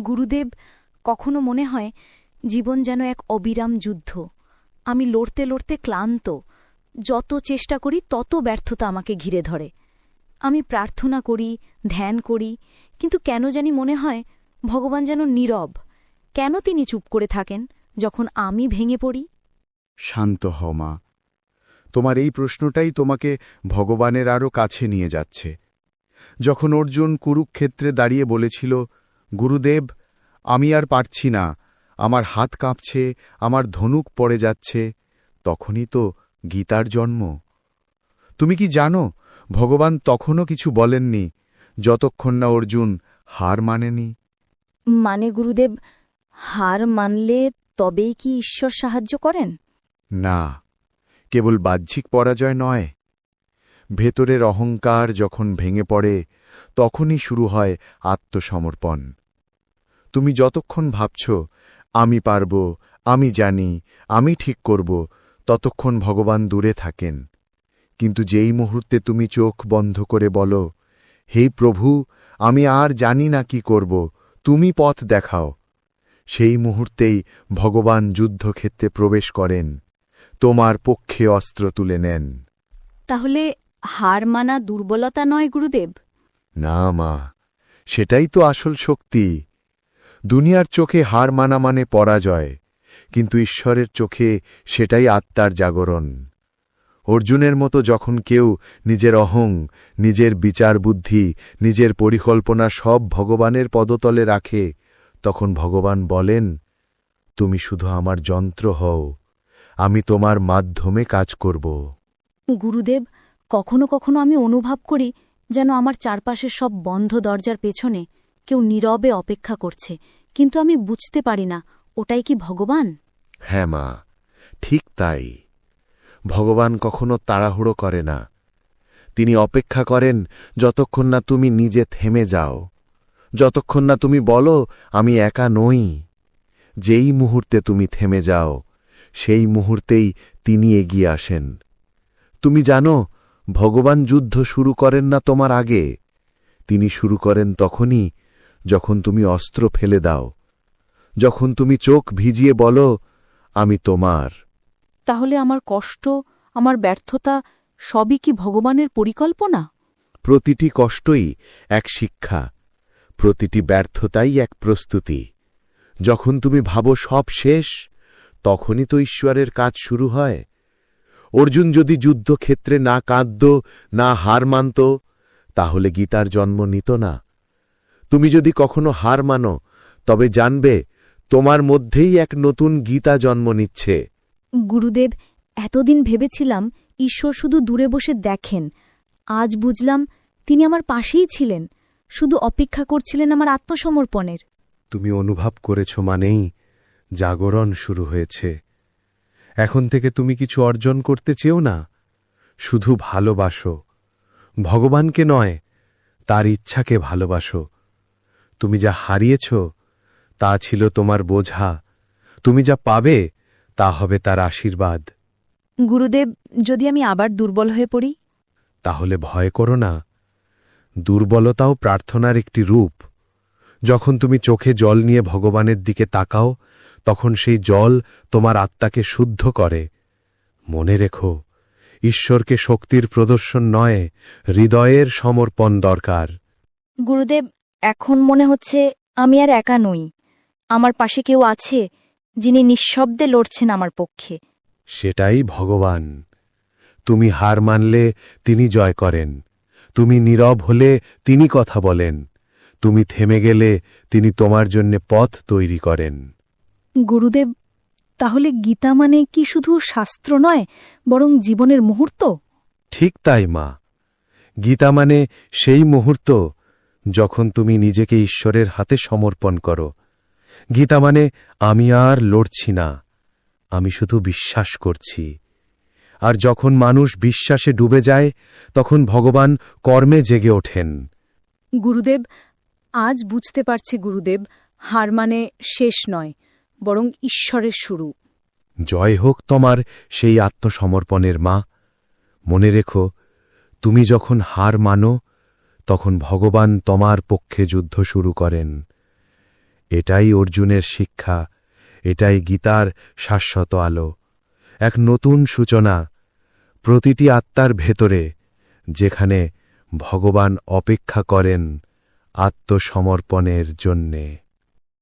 গুরুদেব, কখনো মনে হয় জীবন যেন এক অবিরাম যুদ্ধ। আমি লড়তে লড়তে ক্লান্ত, যত চেষ্টা করি তত ব্যর্থতা আমাকে ঘিরে ধরে। আমি প্রার্থনা করি, ধ্যান করি, কিন্তু কেন জানি মনে হয় ভগবান যেন নীরব। কেন তিনি চুপ করে থাকেন যখন আমি ভেঙে পড়ি? শান্ত হও মা। তোমার এই প্রশ্নটাই তোমাকে ভগবানের আরও কাছে নিয়ে যাচ্ছে। যখন অর্জুন কুরুক্ষেত্রে দাঁড়িয়ে বলেছিল গুরুদেব আমি আর পারছি না। আমার হাত কাঁপছে আমার ধনুক পড়ে যাচ্ছে। তখনই তো গীতার জন্ম। তুমি কি জানো ভগবান তখনও কিছু বলেননি যতক্ষণ না অর্জুন হার মানেনি? মানে গুরুদেব হার মানলে তবেই কি ঈশ্বর সাহায্য করেন? না কেবল বাহ্যিক পরাজয় নয়। ভেতরের অহংকার যখন ভেঙে পড়ে তখনই শুরু হয় আত্মসমর্পণ। তুমি যতক্ষণ ভাবছ আমি পারব আমি জানি আমি ঠিক করব ততক্ষণ ভগবান দূরে থাকেন। কিন্তু যেই মুহূর্তে তুমি চোখ বন্ধ করে বলো হে প্রভু আমি আর জানি না কি করব তুমি পথ দেখাও সেই মুহূর্তেই ভগবান যুদ্ধক্ষেত্রে প্রবেশ করেন। তোমার পক্ষে অস্ত্র তুলে নেন। তাহলে হার মানা দুর্বলতা নয় গুরুদেব? না মা সেটাই তো আসল শক্তি। দুনিয়ার চোখে হার মানা মানে পরাজয়, কিন্তু ঈশ্বরের চোখে সেটাই আত্মার জাগরণ। অর্জুনের মতো যখন কেউ নিজের অহং, নিজের বিচার বুদ্ধি, নিজের পরিকল্পনা সব ভগবানের পদতলে রাখে, তখন ভগবান বলেন, তুমি শুধু আমার যন্ত্র হও, আমি তোমার মাধ্যমে কাজ করব। গুরুদেব, কখনো কখনো আমি অনুভব করি যেন আমার চারপাশের সব বন্ধ দরজার পেছনে কেউ নীরবে অপেক্ষা করছে, কিন্তু আমি বুঝতে পারি না, ওটাই কি ভগবান? হ্যাঁ মা, ঠিক তাই। ভগবান কখনো তাড়াহুড়ো করে না। তিনি অপেক্ষা করেন, যতক্ষণ না তুমি নিজে থেমে যাও। যতক্ষণ না তুমি বলো, আমি একা নই। যেই মুহূর্তে তুমি থেমে যাও, সেই মুহূর্তেই তিনি এগিয়ে আসেন। তুমি জানো, ভগবান যুদ্ধ শুরু করেন না তোমার আগে। তিনি শুরু করেন তখনই যখন তুমি অস্ত্র ফেলে দাও যখন তুমি চোখ ভিজিয়ে বলো আমি তোমার। তাহলে আমার কষ্ট আমার ব্যর্থতা সবই কি ভগবানের পরিকল্পনা? প্রতিটি কষ্টই এক শিক্ষা প্রতিটি ব্যর্থতাই এক প্রস্তুতি। যখন তুমি ভাবো সব শেষ তখনই তো ঈশ্বরের কাজ শুরু হয়। অর্জুন যদি যুদ্ধক্ষেত্রে না কাঁদত না হার মানত তাহলে গীতার জন্ম নিত না। তুমি যদি কখনো হার মানো তবে জানবে তোমার মধ্যেই এক নতুন গীতা জন্ম নিচ্ছে। গুরুদেব এতদিন ভেবেছিলাম ঈশ্বর শুধু দূরে বসে দেখেন। আজ বুঝলাম তিনি আমার পাশেই ছিলেন শুধু অপেক্ষা করছিলেন আমার আত্মসমর্পণের। তুমি অনুভব করেছ মানেই জাগরণ শুরু হয়েছে। এখন থেকে তুমি কিছু অর্জন করতে চেও না শুধু ভালোবাসো। ভগবানকে নয় তার ইচ্ছাকে ভালোবাসো। তুমি যা হারিয়েছ তা ছিল তোমার বোঝা। তুমি যা পাবে তা হবে তার আশীর্বাদ। গুরুদেব যদি আমি আবার দুর্বল হয়ে পড়ি? তাহলে ভয় করো না। দুর্বলতাও প্রার্থনার একটি রূপ। যখন তুমি চোখে জল নিয়ে ভগবানের দিকে তাকাও তখন সেই জল তোমার আত্মাকে শুদ্ধ করে। মনে রেখো ঈশ্বরকে শক্তির প্রদর্শন নয় হৃদয়ের সমর্পণ দরকার। গুরুদেব এখন মনে হচ্ছে আমি আর একা নই। আমার পাশে কেউ আছে যিনি নিঃশব্দে লড়ছেন আমার পক্ষে। সেটাই ভগবান। তুমি হার মানলে তিনি জয় করেন। তুমি নীরব হলে তিনি কথা বলেন। তুমি থেমে গেলে তিনি তোমার জন্যে পথ তৈরি করেন। গুরুদেব তাহলে গীতা মানে কি শুধু শাস্ত্র নয় বরং জীবনের মুহূর্ত? ঠিক তাই মা। গীতা মানে সেই মুহূর্ত যখন তুমি নিজেকে ঈশ্বরের হাতে সমর্পণ করো। গীতা মানে আমি আর লড়ছি না আমি শুধু বিশ্বাস করছি। আর যখন মানুষ বিশ্বাসে ডুবে যায় তখন ভগবান কর্মে জেগে ওঠেন। গুরুদেব আজ বুঝতে পারছি গুরুদেব হার মানে শেষ নয় বরং ঈশ্বরের শুরু। জয় হোক তোমার সেই আত্মসমর্পণের মা। মনে রেখো তুমি যখন হার মানো তখন ভগবান তোমার পক্ষে যুদ্ধ শুরু করেন। এটাই অর্জুনের শিক্ষা, এটাই গীতার শাশ্বত আলো। এক নতুন সূচনা, প্রতিটি আত্মার ভেতরে, যেখানে ভগবান অপেক্ষা করেন আত্মসমর্পণের জন্যে।